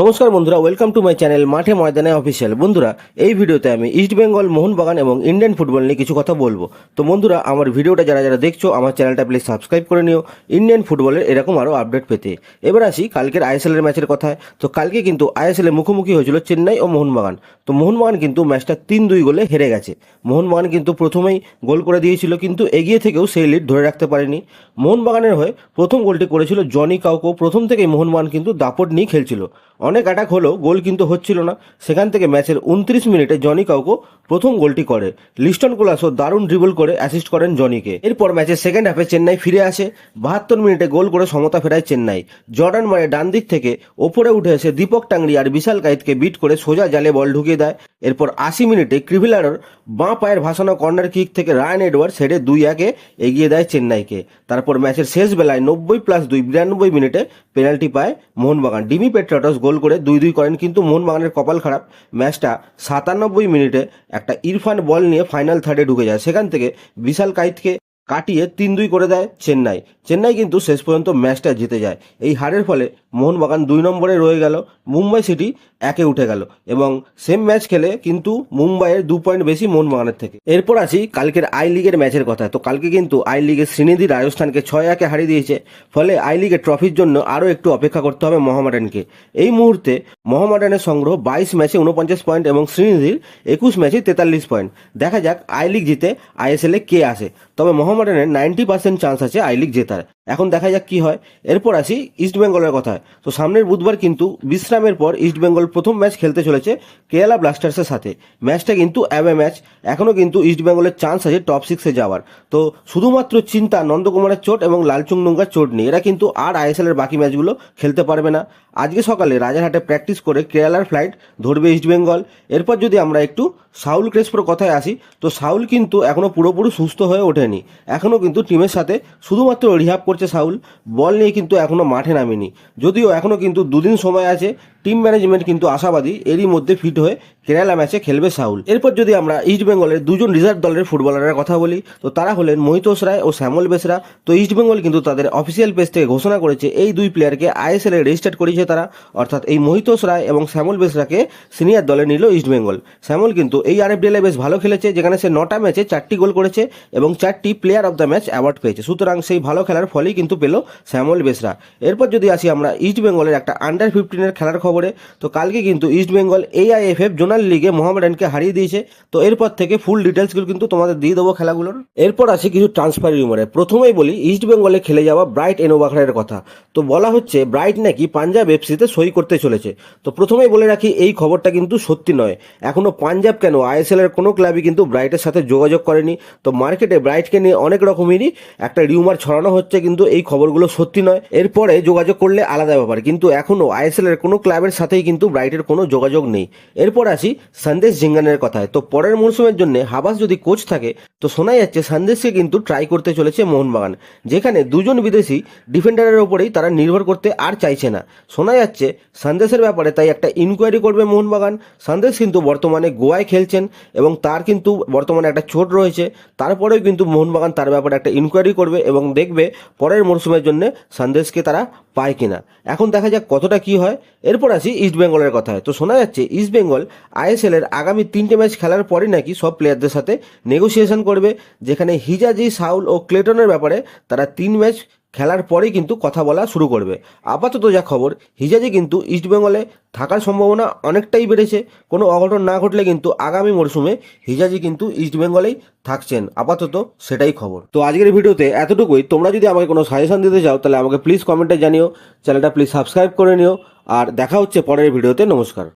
নমস্কার বন্ধুরা welcome to my channel মাঠে ময়দানে অফিসিয়াল বন্ধুরা, এই ভিডিওতে আমি ইস্ট বেঙ্গল মোহনবাগান এবং ইন্ডিয়ান ফুটবল নিয়ে কিছু কথা বলব। তো বন্ধুরা, আমার ভিডিওটা যারা যারা দেখছ, আমার চ্যানেলটা প্লিজ সাবস্ক্রাইব করে নিও। ইন্ডিয়ান ফুটবলের এরকম আরও আপডেট পেতে। এবার আসি কালকের আইএসএল এর ম্যাচের কথায়। তো কালকে কিন্তু আইএসএল মুখোমুখি হয়েছিল চেন্নাই ও মোহনবাগান। তো মোহনবাগান কিন্তু ম্যাচটা তিন দুই গোলে হেরে গেছে। মোহনবাগান কিন্তু প্রথমেই গোল করে দিয়েছিল, কিন্তু এগিয়ে থেকেও সেই লিড ধরে রাখতে পারেনি। মোহনবাগানের হয়ে প্রথম গোলটি করেছিল জনি কাউকো। প্রথম থেকেই মোহনবাগান কিন্তু দাপট নিয়ে খেলছিল। অনেক অ্যাটাক হলো গোল কিন্তু হচ্ছিল না। সেখান থেকে ম্যাচের উনত্রিশ মিনিটে জনি কাউকো প্রথম গোলটি করে। লিস্টন কোলাসও দারুণ ড্রিবল করে অ্যাসিস্ট করেন জনিকে। এরপর ম্যাচের সেকেন্ড হাফে চেন্নাই ফিরে আসে। বাহাত্তর মিনিটে গোল করে সমতা ফেরায় চেন্নাই। জর্ডান মারে ডান দিক থেকে ওপরে উঠে এসে দীপক টাংরি আর বিশাল কাইতকে বিট করে সোজা জালে বল ঢুকিয়ে দেয়। এরপর আশি মিনিটে ক্রিভিলারর বাঁ পায়ের ভাসানো কর্নার কিক থেকে রায়ান এডওয়ার্ড সেটে দুই একে এগিয়ে দেয় চেন্নাইকে। তারপর ম্যাচের শেষ বেলায় নব্বই প্লাস দুই বিরানব্বই মিনিটে পেনাল্টি পায় মোহনবাগান। ডিমি পেট্রাটস গোল করে দুই দুই করেন, কিন্তু মোহনবাগানের কপাল খারাপ। ম্যাচটা সাতানব্বই মিনিটে একটা ইরফান বল নিয়ে ফাইনাল থার্ডে ঢুকে যায়। সেখান থেকে বিশাল কাইতকে কাটিয়ে তিন দুই করে দেয় চেন্নাই। চেন্নাই কিন্তু শেষ পর্যন্ত ম্যাচটা জিতে যায়। এই হারের ফলে মোহনবাগান দুই নম্বরে রয়ে গেল, মুম্বাই সিটি একে উঠে গেল এবং সেম ম্যাচ খেলে কিন্তু মুম্বাইয়ের দু পয়েন্ট বেশি মোহনবাগানের থেকে। এরপর আসি কালকের আই লিগের ম্যাচের কথা। তো কালকে কিন্তু আই লিগের শ্রীনিধি রাজস্থানকে ছয় একে হারিয়ে দিয়েছে। ফলে আই লিগের ট্রফির জন্য আরও একটু অপেক্ষা করতে হবে মোহামেডানকে। এই মুহূর্তে মোহামেডানের সংগ্রহ বাইশ ম্যাচে উনপঞ্চাশ পয়েন্ট এবং শ্রীনিধির একুশ ম্যাচে তেতাল্লিশ পয়েন্ট। দেখা যাক আই লিগ জিতে আইএসএলে কে আসে। তবে মোহামেডানের নাইনটি পার্সেন্ট চান্স আছে আই লিগ জেতার। এখন দেখা যাক কি হয়। এরপর আসি ইস্ট বেঙ্গলের কথায়। তো সামনের বুধবার কিন্তু বিশ্রামের পর ইস্ট বেঙ্গল প্রথম ম্যাচ খেলতে চলেছে কেরালা ব্লাস্টার্সের সাথে। ম্যাচটা কিন্তু অ্যাওয়ে ম্যাচ এখনও কিন্তু ইস্ট বেঙ্গলের চান্স আছে টপ সিক্সে যাওয়ার। তো শুধুমাত্র চিন্তা, নন্দকুমারের চোট এবং লালচুং নুঙ্গার চোট নিয়ে। এরা কিন্তু আর আইএসএল এর বাকি ম্যাচগুলো খেলতে পারবে না। আজকে সকালে রাজারহাটে প্র্যাকটিস করে কেরালার ফ্লাইট ধরবে ইস্ট বেঙ্গল এরপর যদি আমরা একটু সাউল ক্রেসপোর কথায় আসি, তো সাউল কিন্তু এখনও পুরোপুরি সুস্থ হয়ে ওঠেনি। এখনও কিন্তু টিমের সাথে শুধুমাত্র রিহাব করছে সাউল। বল নিয়ে কিন্তু এখনও মাঠে নামেনি। যদিও এখনও কিন্তু দুদিন সময় আছে টিম ম্যানেজমেন্ট কিন্তু আশাবাদী, এরই মধ্যে ফিট হয়ে কেরালা ম্যাচে খেলবে সাউল। এরপর যদি আমরা ইস্ট বেঙ্গলের দুজন রিজার্ভ দলের ফুটবলারের কথা বলি, তো তারা হলেন মহিতোষ রায় ও শ্যামল বেসরা। তো ইস্ট বেঙ্গল কিন্তু তাদের অফিসিয়াল পেজ থেকে ঘোষণা করেছে, এই দুই প্লেয়ারকে আইএসএল এ রেজিস্টার্ড করেছে তারা। অর্থাৎ এই মহিতোষ রায় এবং শ্যামল বেসরাকে সিনিয়র দলে নিল ইস্ট বেঙ্গল শ্যামল কিন্তু এই আর আরএফডিএলে বেশ ভালো খেলেছে, যেখানে সে নটা ম্যাচে চারটি গোল করেছে এবং চারটি player of the match award পেয়েছে। সুতরাং সেই ভালো খেলার ফলেই কিন্তু পেল শ্যামল বেসরা। এরপর যদি আসি আমরা ইস্ট বেঙ্গলের একটা আন্ডার ফিফটিনের খেলার খবরে, তো কালকে কিন্তু ইস্ট বেঙ্গল এআইএফএফ জোনাল লিগে মোহামেডানকে হারিয়ে দিয়েছে। তো এরপর থেকে ফুল ডিটেলসগুলো কিন্তু তোমাদের দিয়ে দেবো খেলাগুলোর। এরপর আসি কিছু ট্রান্সফার রিউমারে প্রথমেই বলি ইস্ট বেঙ্গলে খেলে যাওয়া ব্রাইট এনোবাখরের কথা। তো বলা হচ্ছে ব্রাইট নাকি পাঞ্জাব এফসিতে সই করতে চলেছে। তো প্রথমেই বলে রাখি, এই খবরটা কিন্তু সত্যি নয়। এখনও পাঞ্জাব কেন আইএসএল এর কোনো ক্লাবই কিন্তু ব্রাইটের সাথে যোগাযোগ করেনি। তো মার্কেটে ব্রাইটকে নিয়ে অনেক রকমেরই একটা রিউমার ছড়ানো হচ্ছে কিন্তু এই খবরগুলো সত্যি নয়। এরপরে যোগাযোগ করলে আলাদা ব্যাপার। কিন্তু এখনও আইএসএল এর কোনো ক্লাবের সাথেই কিন্তু ব্রাইটের কোনো যোগাযোগ নেই। এরপর আসি সন্দেশ জিঙ্গানের কথায়। তো পরের মরশুমের জন্য হাবাস যদি কোচ থাকে, তো শোনা যাচ্ছে সন্দেশকে কিন্তু ট্রাই করতে চলেছে মোহনবাগান, যেখানে দুজন বিদেশি ডিফেন্ডারের ওপরেই তারা নির্ভর করতে আর চাইছে না। শোনা যাচ্ছে সন্দেশের ব্যাপারে তাই একটা ইনকোয়ারি করবে মোহনবাগান। সন্দেশ কিন্তু বর্তমানে গোয়ায় খেলছেন এবং তার কিন্তু বর্তমানে একটা চোট রয়েছে। তারপরেও কিন্তু মোহনবাগান তার ব্যাপারে একটা ইনকোয়ারি করবে এবং দেখবে পরের মরশুমের জন্য সন্দেশকে তারা পায় কিনা। এখন দেখা যাক কতটা কি হয়। এরপর আসি ইস্টবেঙ্গলের কথায়। তো শোনা যাচ্ছে ইস্টবেঙ্গল আইএসএলের আগামী তিনটে ম্যাচ খেলার পরে নাকি সব প্লেয়ারদের সাথে নেগোসিয়েশন করবে, যেখানে হিজাজি, সাউল ও ক্লেটনের ব্যাপারে তারা তিন ম্যাচ খেলার পরেই কিন্তু কথা বলা শুরু করবে। আপাতত যা খবর, হিজাজি কিন্তু ইস্টবেঙ্গলে থাকার সম্ভাবনা অনেকটাই বেড়েছে। কোনো অঘটন না ঘটলে কিন্তু আগামী মরশুমে হিজাজি কিন্তু ইস্টবেঙ্গলেই থাকছেন। আপাতত সেটাই খবর। তো আজকের ভিডিওতে এতটুকুই। তোমরা যদি আমাকে কোনো সাজেশন দিতে চাও, তাহলে আমাকে প্লিজ কমেন্টে জানিও। চ্যানেলটা প্লিজ সাবস্ক্রাইব করে নিও। আর দেখা হচ্ছে পরের ভিডিওতে। নমস্কার।